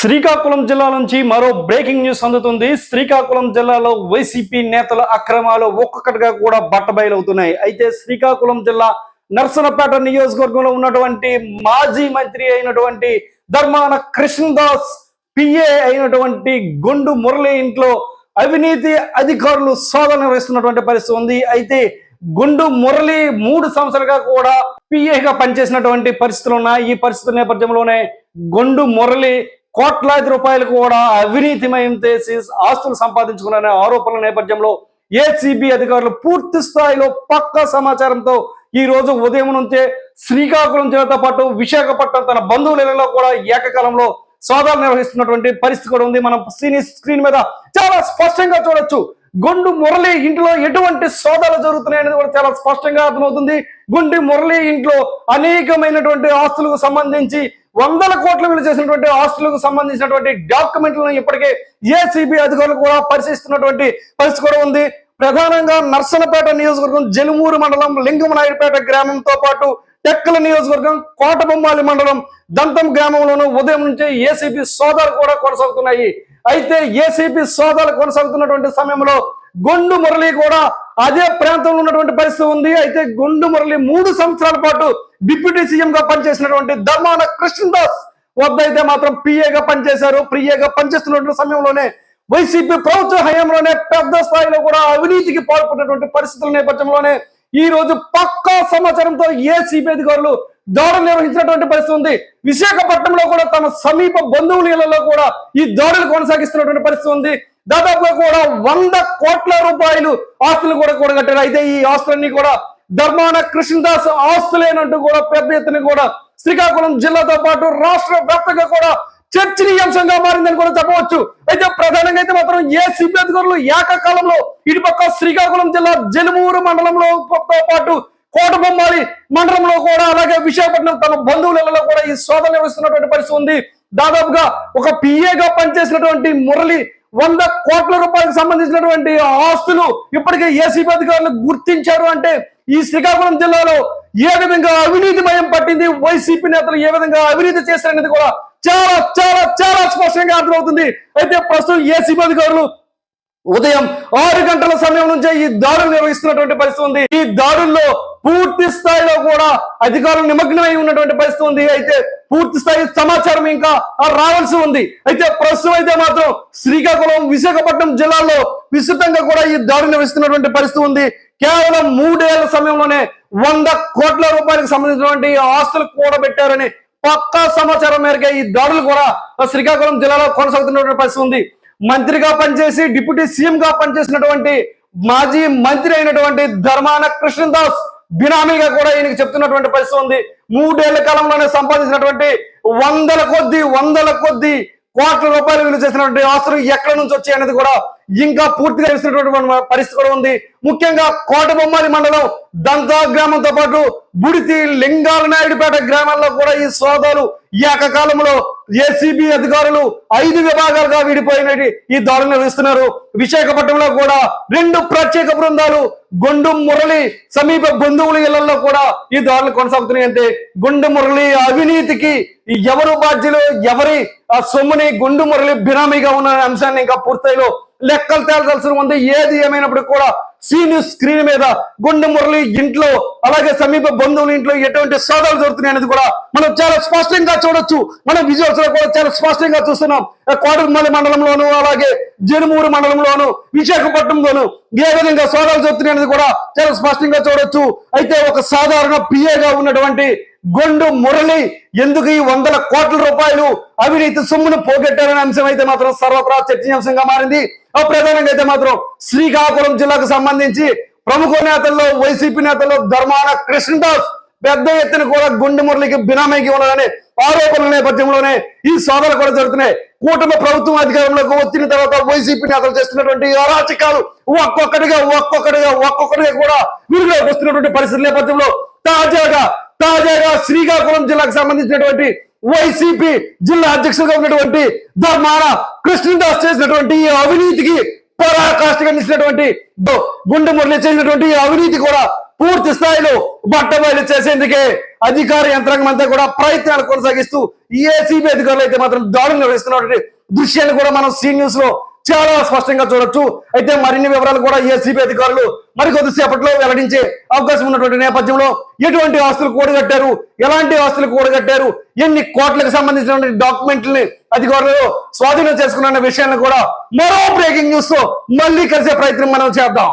శ్రీకాకుళం జిల్లా నుంచి మరో బ్రేకింగ్ న్యూస్ అందుతుంది. శ్రీకాకుళం జిల్లాలో వైసీపీ నేతల అక్రమాలు ఒక్కొక్కటిగా కూడా బట్టబయలవుతున్నాయి. అయితే శ్రీకాకుళం జిల్లా నర్సనపేట నియోజకవర్గంలో ఉన్నటువంటి మాజీ మంత్రి అయినటువంటి ధర్మాన కృష్ణదాస్ పిఏ అయినటువంటి గుండు మురళి ఇంట్లో అవినీతి అధికారులు శోధన నిర్వహిస్తున్నటువంటి పరిస్థితి ఉంది. అయితే గుండు మురళి మూడు సంవత్సరాలుగా కూడా పిఏగా పనిచేసినటువంటి పరిస్థితులు ఉన్నాయి. ఈ పరిస్థితుల నేపథ్యంలోనే గుండు మురళి కోట్లాది రూపాయలు కూడా అవినీతిమయం చేసి ఆస్తులు సంపాదించుకున్న ఆరోపణల నేపథ్యంలో ఏసీబీ అధికారులు పూర్తి స్థాయిలో పక్క సమాచారంతో ఈ రోజు ఉదయం నుంచే శ్రీకాకుళం జిల్లాతో పాటు విశాఖపట్నం తన బంధువులలో కూడా ఏకకాలంలో సోదాలు నిర్వహిస్తున్నటువంటి పరిస్థితి కూడా ఉంది. మనం స్క్రీన్ స్క్రీన్ మీద చాలా స్పష్టంగా చూడొచ్చు. గుండు మురళి ఇంట్లో ఎటువంటి సోదాలు జరుగుతున్నాయి అనేది కూడా చాలా స్పష్టంగా అర్థమవుతుంది. గుండి మురళి ఇంట్లో అనేకమైనటువంటి ఆస్తులకు సంబంధించి వందల కోట్ల విలువ చేసినటువంటి ఆస్తులకు సంబంధించినటువంటి డాక్యుమెంట్లను ఇప్పటికే ఏసీబీ అధికారులు కూడా పరిశీలిస్తున్నటువంటి పరిస్థితి కూడా ఉంది. ప్రధానంగా నర్సనపేట నియోజకవర్గం జలుమూరు మండలం లింగమనాయుడుపేట గ్రామంతో పాటు టెక్కల నియోజకవర్గం కోటబొమ్మాలి మండలం దంతం గ్రామంలోనూ ఉదయం నుంచే ఏసీబీ సోదాలు కూడా కొనసాగుతున్నాయి. అయితే ఏసీబీ సోదాలు కొనసాగుతున్నటువంటి సమయంలో గుండు మురళి కూడా అదే ప్రాంతంలో ఉన్నటువంటి పరిస్థితి ఉంది. అయితే గుండు మురళి మూడు సంవత్సరాల పాటు డిప్యూటీ సీఎం గా పనిచేసినటువంటి ధర్మాన కృష్ణదాస్ వద్ద అయితే మాత్రం పిఏగా పనిచేశారు. పిఏగా పనిచేస్తున్నటువంటి సమయంలోనే వైసీపీ ప్రభుత్వ హయాంలోనే పెద్ద స్థాయిలో కూడా అవినీతికి పాల్పడినటువంటి పరిస్థితుల నేపథ్యంలోనే ఈ రోజు పక్కా సమాచారంతో ఏసీబీ అధికారులు దాడులు నిర్వహించినటువంటి పరిస్థితి ఉంది. విశాఖపట్నంలో కూడా తమ సమీప బంధువుల ఇళ్ళలో కూడా ఈ దాడులు కొనసాగిస్తున్నటువంటి పరిస్థితి ఉంది. దాదాపుగా కూడా వంద కోట్ల రూపాయలు ఆస్తులు కూడా కూడగట్టారు. అయితే ఈ ఆస్తులన్నీ కూడా ధర్మాన కృష్ణదాస్ ఆస్తులేనంటూ కూడా పెద్ద ఎత్తున కూడా శ్రీకాకుళం జిల్లాతో పాటు రాష్ట్ర వ్యాప్తంగా కూడా చర్చనీయాంశంగా మారిందని కూడా చెప్పవచ్చు. అయితే ప్రధానంగా అయితే మాత్రం ఏ సిబ్బంది అధికారులు ఏకకాలంలో ఇటుపక్క శ్రీకాకుళం జిల్లా జలుమూరు మండలంలో తో పాటు కోటబొమ్మాలి మండలంలో కూడా అలాగే విశాఖపట్నం తమ బంధువులలో కూడా ఈ శోధన నిర్వహిస్తున్నటువంటి పరిస్థితి ఉంది. దాదాపుగా ఒక పిఏగా పనిచేసినటువంటి మురళి వంద కోట్ల రూపాయలకు సంబంధించినటువంటి ఆస్తులు ఇప్పటికే ఏసీబీ అధికారులు గుర్తించారు అంటే ఈ శ్రీకాకుళం జిల్లాలో ఏ విధంగా అవినీతి మయం పట్టింది? వైసీపీ నేతలు ఏ విధంగా అవినీతి చేశారనేది కూడా చాలా చాలా చాలా స్పష్టంగా అర్థమవుతుంది. అయితే ప్రస్తుతం ఏసీబీ అధికారులు ఉదయం ఆరు గంటల సమయం నుంచే ఈ దాడులు నిర్వహిస్తున్నటువంటి పరిస్థితి ఉంది. ఈ దాడుల్లో పూర్తి స్థాయిలో కూడా అధికారులు నిమగ్నమై ఉన్నటువంటి పరిస్థితి ఉంది. అయితే పూర్తి స్థాయి సమాచారం ఇంకా రావాల్సి ఉంది. అయితే ప్రస్తుతం అయితే మాత్రం శ్రీకాకుళం విశాఖపట్నం జిల్లాలో విస్తృతంగా కూడా ఈ దాడులు నిర్వహిస్తున్నటువంటి పరిస్థితి ఉంది. కేవలం మూడేళ్ళ సమయంలోనే వంద కోట్ల రూపాయలకు సంబంధించినటువంటి ఆస్తులు కూడబెట్టారని పక్కా సమాచారం మేరకు ఈ దాడులు కూడా శ్రీకాకుళం జిల్లాలో కొనసాగుతున్నటువంటి పరిస్థితి ఉంది. మంత్రిగా పనిచేసి డిప్యూటీ సీఎం గా పనిచేసినటువంటి మాజీ మంత్రి అయినటువంటి ధర్మాన కృష్ణదాస్ బినామీగా కూడా ఈయనకి చెప్తున్నటువంటి పరిస్థితి ఉంది. మూడేళ్ళ కాలంలోనే సంపాదించినటువంటి వందల కొద్ది వందల కొద్ది కోట్ల రూపాయలు విలువ చేసినటువంటి ఆస్తులు ఎక్కడి నుంచి వచ్చాయి అనేది కూడా ఇంకా పూర్తిగా తెలిసినటువంటి పరిస్థితి కూడా ఉంది. ముఖ్యంగా కోటబొమ్మాలి మండలం దంతా గ్రామంతో పాటు బుడితి లింగాల నాయుడుపేట గ్రామాల్లో కూడా ఈ సోదాలు ఏకకాలంలో ఏసీబీ అధికారులు ఐదు విభాగాలుగా విడిపోయినవి ఈ దాడులు నిర్వహిస్తున్నారు. విశాఖపట్నంలో కూడా రెండు ప్రత్యేక బృందాలు గుండు మురళి సమీప బంధువుల ఇళ్ళలో కూడా ఈ దాడులు కొనసాగుతున్నాయి అంటే గుండు మురళి అవినీతికి ఎవరు బాధ్యులు? ఎవరి ఆ సొమ్ముని గుండు మురళి బినామీగా ఉన్న అంశాన్ని ఇంకా పూర్తయిలో లెక్కలు తేల్చాల్సిన ఉంది. ఏది ఏమైనప్పుడు కూడా సీన్ స్క్రీన్ మీద గుండె మురళి ఇంట్లో అలాగే సమీప బంధువుల ఇంట్లో ఎటువంటి సోదాలు జరుగుతున్నాయి అనేది కూడా మనం చాలా స్పష్టంగా చూడొచ్చు. మనం విజువల్స్లో కూడా చాలా స్పష్టంగా చూస్తున్నాం. కోటమల్లి మండలంలోను అలాగే జనుమూరు మండలంలోను విశాఖపట్నంలోను ఏ విధంగా సోదాలు జరుగుతున్నాయి అనేది కూడా చాలా స్పష్టంగా చూడొచ్చు. అయితే ఒక సాధారణ పిఏగా ఉన్నటువంటి గొండు మురళి ఎందుకు ఈ వందల కోట్ల రూపాయలు అవినీతి సొమ్మును పోగొట్టారనే అంశం అయితే మాత్రం సర్వత్రా చర్చనీయాంశంగా మారింది. ప్రధానంగా అయితే మాత్రం శ్రీకాకుళం జిల్లాకు సంబంధించి ప్రముఖ నేతల్లో వైసీపీ నేతల్లో ధర్మాన కృష్ణదాస్ పెద్ద ఎత్తున కూడా గుండె మురళికి బినామీకి ఉన్నదని ఆరోపణల నేపథ్యంలోనే ఈ సోదరులు కూడా జరుగుతున్నాయి. కూటమి ప్రభుత్వం అధికారంలోకి వచ్చిన తర్వాత వైసీపీ నేతలు చేస్తున్నటువంటి అరాచకాలు ఒక్కొక్కటిగా ఒక్కొక్కటిగా ఒక్కొక్కటిగా కూడా విడుదలకు వస్తున్నటువంటి పరిస్థితుల నేపథ్యంలో తాజాగా తాజాగా శ్రీకాకుళం జిల్లాకు సంబంధించినటువంటి వైసీపీ జిల్లా అధ్యక్షులుగా ఉన్నటువంటి ధర్మాన కృష్ణదాస్ చేసినటువంటి ఈ అవినీతికి పరాకాష్ఠగా నిలిచినటువంటి గుండె మురళి చేసినటువంటి ఈ అవినీతి కూడా పూర్తి స్థాయిలో బట్టబయలు చేసేందుకే అధికార యంత్రాంగం అంతా కూడా ప్రయత్నాలు కొనసాగిస్తూ ఏసీబీ అధికారులు అయితే మాత్రం దాడులు నిర్వహిస్తున్నటువంటి దృశ్యాన్ని కూడా మనం సీ న్యూస్లో చాలా స్పష్టంగా చూడొచ్చు. అయితే మరిన్ని వివరాలు కూడా ఏసీబీ అధికారులు మరికొద్దిసేపట్లో వెల్లడించే అవకాశం ఉన్నటువంటి నేపథ్యంలో ఎటువంటి ఆస్తులు కూడగట్టారు? ఎలాంటి ఆస్తులు కూడగట్టారు? ఎన్ని కోట్లకు సంబంధించినటువంటి డాక్యుమెంట్లని అధికారులు స్వాధీనం చేసుకున్న విషయాన్ని కూడా మరో బ్రేకింగ్ న్యూస్తో మళ్ళీ కలిసే ప్రయత్నం మనం చేద్దాం.